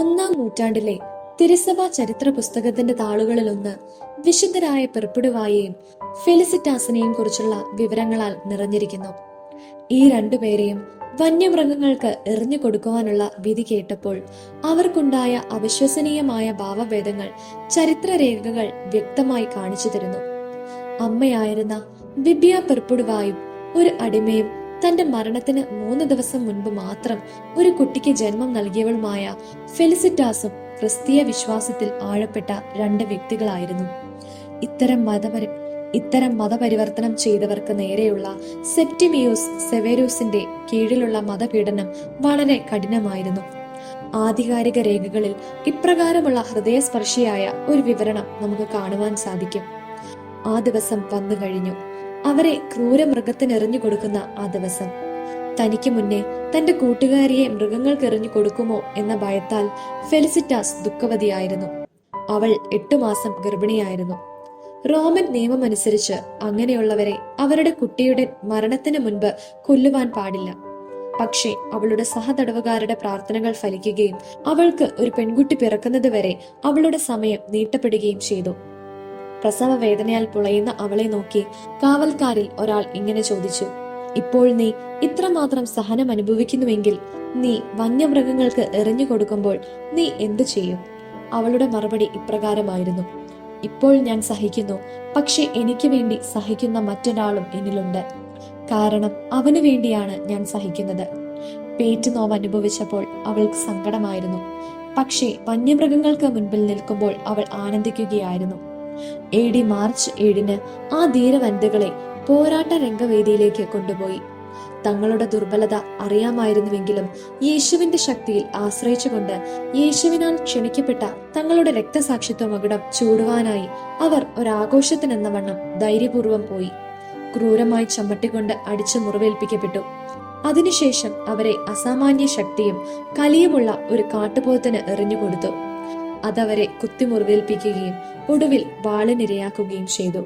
ഒന്നാം നൂറ്റാണ്ടിലെ തിരുസഭാ ചരിത്ര പുസ്തകത്തിന്റെ താളുകളിലൊന്ന് വിശുദ്ധരായ പെർപ്പിടുവായെയും ഫെലിസിറ്റാസിനെയും കുറിച്ചുള്ള വിവരങ്ങളാൽ നിറഞ്ഞിരിക്കുന്നു. ഈ രണ്ടുപേരെയും വന്യമൃഗങ്ങൾക്ക് എറിഞ്ഞു കൊടുക്കുവാനുള്ള വിധി കേട്ടപ്പോൾ അവർക്കുണ്ടായ അവിശ്വസനീയമായ ഭാവഭേദങ്ങൾ ചരിത്രരേഖകൾ വ്യക്തമായി കാണിച്ചു തരുന്നു. അമ്മയായിരുന്ന ബിബിയ പെർപ്പുടുവായും ഒരു അടിമയും തന്റെ മരണത്തിന് മൂന്ന് ദിവസം മുൻപ് മാത്രം ഒരു കുട്ടിക്ക് ജന്മം നൽകിയവളുമായ ഫെലിസിറ്റാസും ക്രിസ്തീയ വിശ്വാസത്തിൽ ആഴപ്പെട്ട രണ്ട് വ്യക്തികളായിരുന്നു. ഇത്തരം മതപരി ഇത്തരം മതപരിവർത്തനം ചെയ്തവർക്ക് നേരെയുള്ള സെപ്റ്റിമിയോസ് സെവേരൂസിന്റെ കീഴിലുള്ള മതപീഡനം വളരെ കഠിനമായിരുന്നു. ആധികാരിക രേഖകളിൽ ഇപ്രകാരമുള്ള ഹൃദയസ്പർശിയായ ഒരു വിവരണം നമുക്ക് കാണുവാൻ സാധിക്കും. ആ ദിവസം വന്നു കഴിഞ്ഞു അവരെ ക്രൂരമൃഗത്തിന് എറിഞ്ഞു കൊടുക്കുന്ന ആ ദിവസം. തനിക്ക് മുന്നേ തന്റെ കൂട്ടുകാരിയെ മൃഗങ്ങൾക്ക് എറിഞ്ഞു കൊടുക്കുമോ എന്ന ഭയത്താൽ ഫെലിസിറ്റാസ് ദുഃഖവതിയായിരുന്നു. അവൾ എട്ടു മാസം ഗർഭിണിയായിരുന്നു. റോമൻ നിയമമനുസരിച്ച് അങ്ങനെയുള്ളവരെ അവരുടെ കുട്ടിയുടെ മരണത്തിന് മുൻപ് കൊല്ലുവാൻ പാടില്ല. പക്ഷേ അവളുടെ സഹതടവുകാരുടെ പ്രാർത്ഥനകൾ ഫലിക്കുകയും അവൾക്ക് ഒരു പെൺകുട്ടി പിറക്കുന്നത് വരെ അവളുടെ സമയം നീട്ടപ്പെടുകയും ചെയ്തു. പ്രസവ വേദനയാൽ പുളയുന്ന അവളെ നോക്കി കാവൽക്കാരിൽ ഒരാൾ ഇങ്ങനെ ചോദിച്ചു ഇപ്പോൾ നീ ഇത്രമാത്രം സഹനം അനുഭവിക്കുന്നുവെങ്കിൽ നീ വന്യമൃഗങ്ങൾക്ക് എറിഞ്ഞു കൊടുക്കുമ്പോൾ നീ എന്തു ചെയ്യും? അവളുടെ മറുപടി ഇപ്രകാരമായിരുന്നു ഇപ്പോൾ ഞാൻ സഹിക്കുന്നു പക്ഷെ എനിക്ക് വേണ്ടി സഹിക്കുന്ന മറ്റൊരാളും എന്നിലുണ്ട്. കാരണം അവനു വേണ്ടിയാണ് ഞാൻ സഹിക്കുന്നത്. പേറ്റ് നോവ് അനുഭവിച്ചപ്പോൾ അവൾക്ക് സങ്കടമായിരുന്നു പക്ഷേ വന്യമൃഗങ്ങൾക്ക് മുൻപിൽ നിൽക്കുമ്പോൾ അവൾ ആനന്ദിക്കുകയായിരുന്നു. എ ഡി മാർച്ച് ഏഴിന് ആ ധീരവനിതകളെ പോരാട്ട രംഗവേദിയിലേക്ക് കൊണ്ടുപോയി. തങ്ങളുടെ ദുർബലത അറിയാമായിരുന്നുവെങ്കിലും യേശുവിന്റെ ശക്തിയിൽ ആശ്രയിച്ചുകൊണ്ട് യേശുവിനാൽ ക്ഷണിക്കപ്പെട്ട തങ്ങളുടെ രക്തസാക്ഷിത്വ മകുടം ചൂടുവാനായി അവർ ഒരാഘോഷത്തിനെന്ന വണ്ണം ധൈര്യപൂർവം പോയി. ക്രൂരമായി ചമ്മട്ടിക്കൊണ്ട് അടിച്ചു മുറിവേൽപ്പിക്കപ്പെട്ടു. അതിനുശേഷം അവരെ അസാമാന്യ ശക്തിയും കലിയുമുള്ള ഒരു കാട്ടുപോത്തിന് എറിഞ്ഞുകൊടുത്തു. അതവരെ കുത്തിമുറിവേൽപ്പിക്കുകയും ഒടുവിൽ വാളിനിരയാക്കുകയും ചെയ്തു.